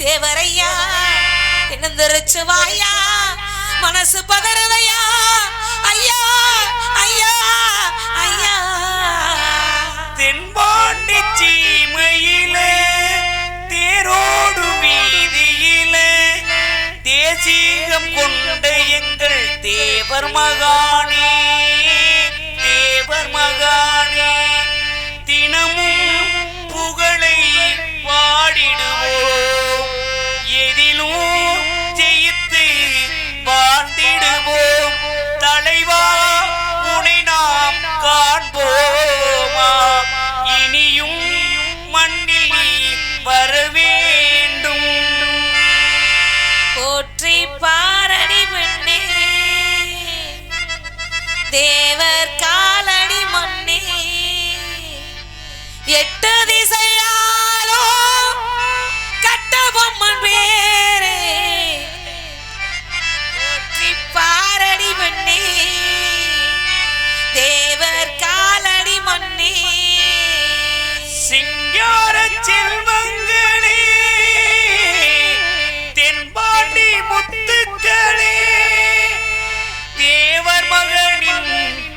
தேவரையா எழுந்திருச்சு வாயா மனசு பதறதையா ஐயா ஐயா ஐயா. தென்பாண்டி சீமையிலே தேரோடு வீதியிலே தேசீகம் கொண்ட எங்கள் தேவர் மகானே தேவர் மகானே தினமும் புகழை பாடிடுவோம்.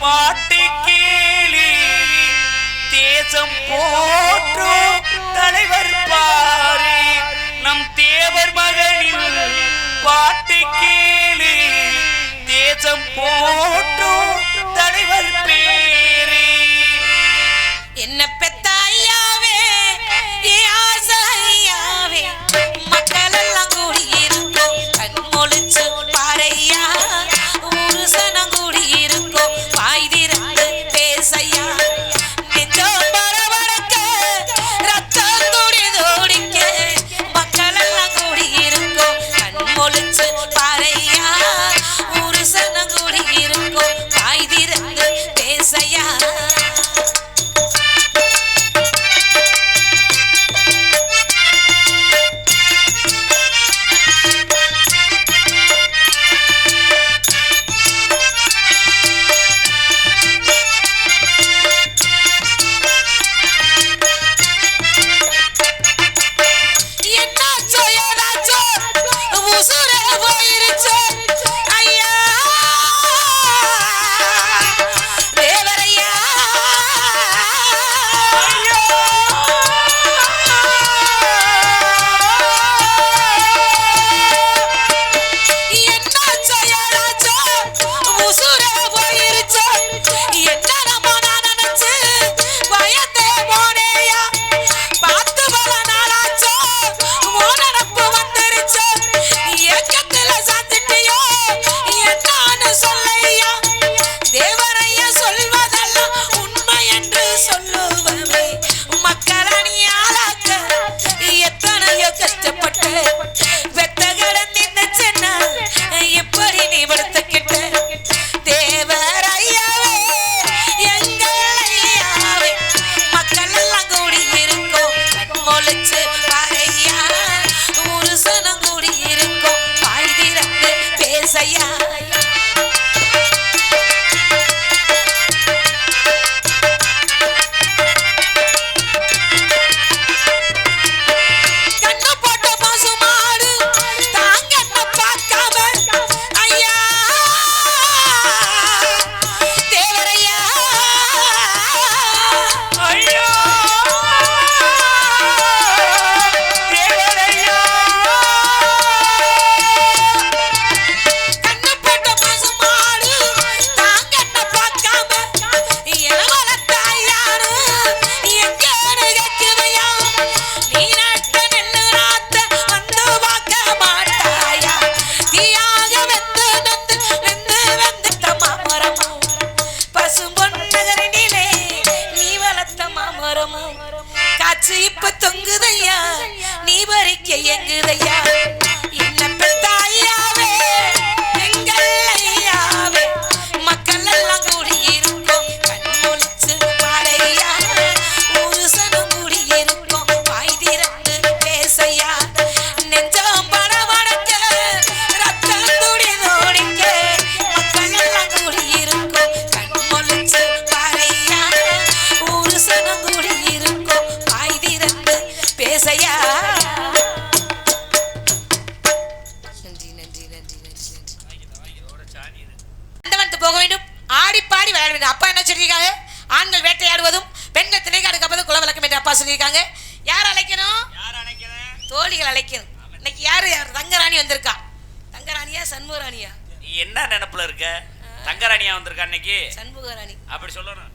பாட்டு கேளி. தேசம் போற்றோ தலைவர் பாரி. நம் தேவர் மகனில் பாட்டு கேளி. தேசம் போற்றோ தலைவர் solo. மரமும். காற்று இப்ப தொங்குதையா? நீ வரைக்க எங்குதையா அழைக்கணும். இன்னைக்கு யாரு? யார்? தங்கராணி வந்திருக்கா. தங்கராணியா சண்முகராணியா? என்ன நினப்புல இருக்க? தங்கராணியா வந்திருக்கா இன்னைக்கு? சண்முகராணி. அப்படி சொல்லணும்.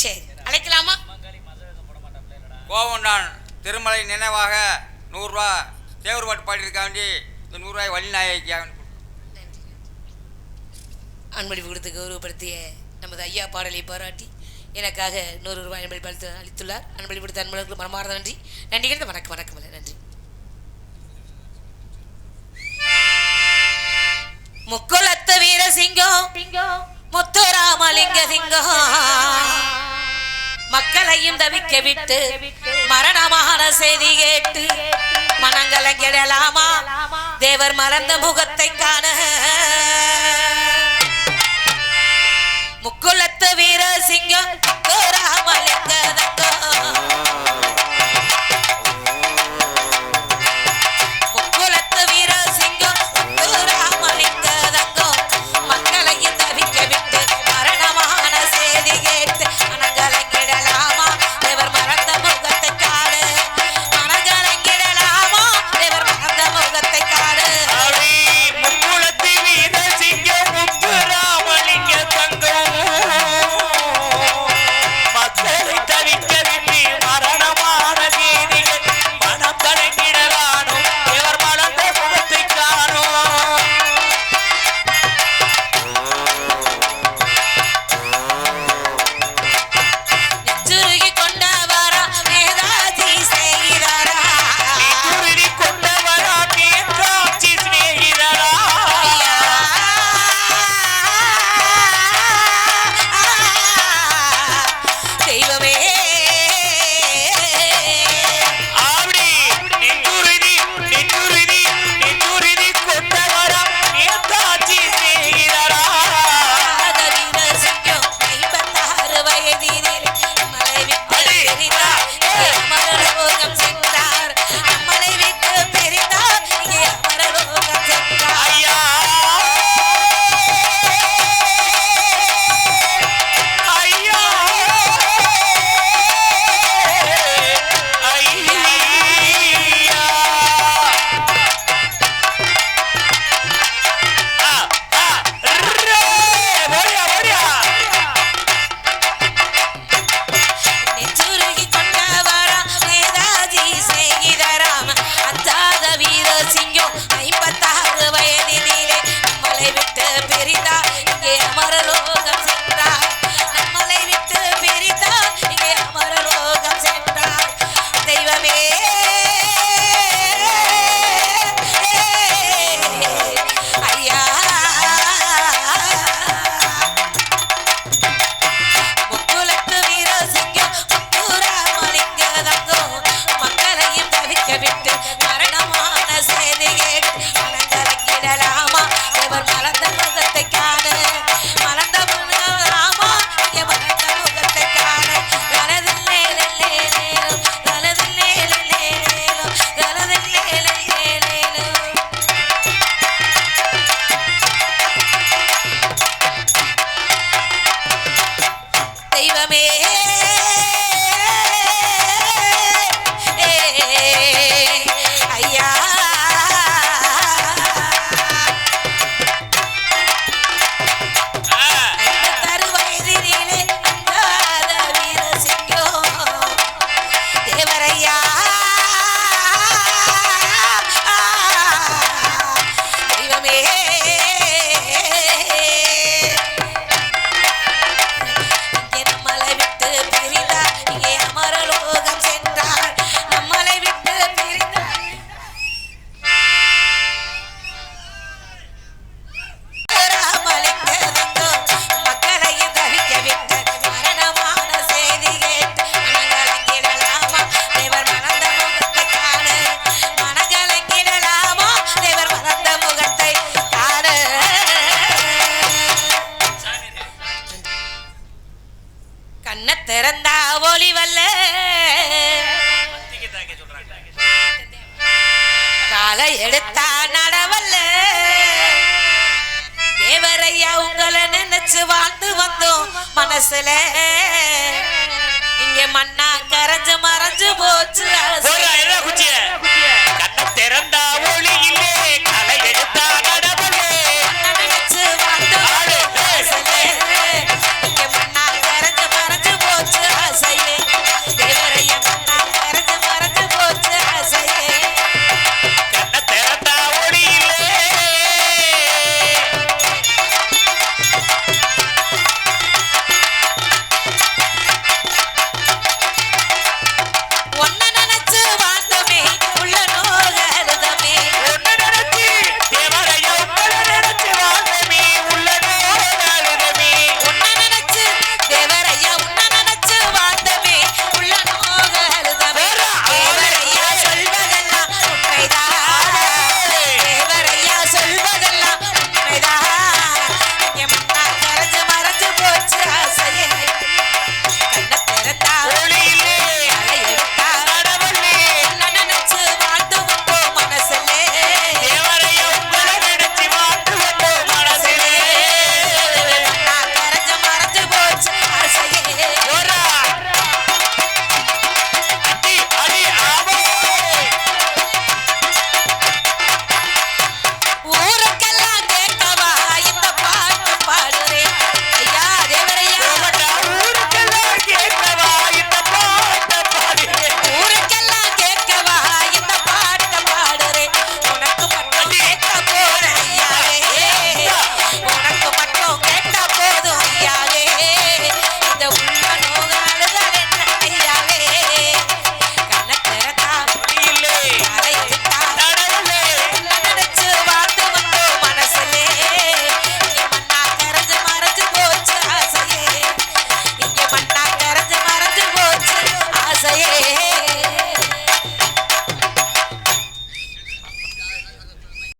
சரி அழைக்கலாமா? கோவம் நான் திருமலை நினைவாக நூறுரூவா தேவர் பாட்டு பாடியிருக்கா வேண்டி இந்த நூறுரூவாய் வழி நாயகியாக அன்பளிப்பு கொடுத்து கௌரவப்படுத்திய நமது ஐயா பாடலை பாராட்டி எனக்காக நூறு ரூபாய் அன்பளி பலித்து அளித்துள்ளார். அன்பளி கொடுத்த அன்பர்களுக்கு மனமார்ந்த நன்றி. நன்றிகள் வணக்கம் வணக்கம் நன்றி. முக்குலத்த வீர சிங்கம் முத்துராமலிங்க சிங்கம். மக்களையும் தவிக்க விட்டு மரணமான செய்தி கேட்டு மனங்களை கெடலாமா தேவர் மறந்த முகத்தை காண. முக்குலத்து வீர சிங்கம் ராமலிங்க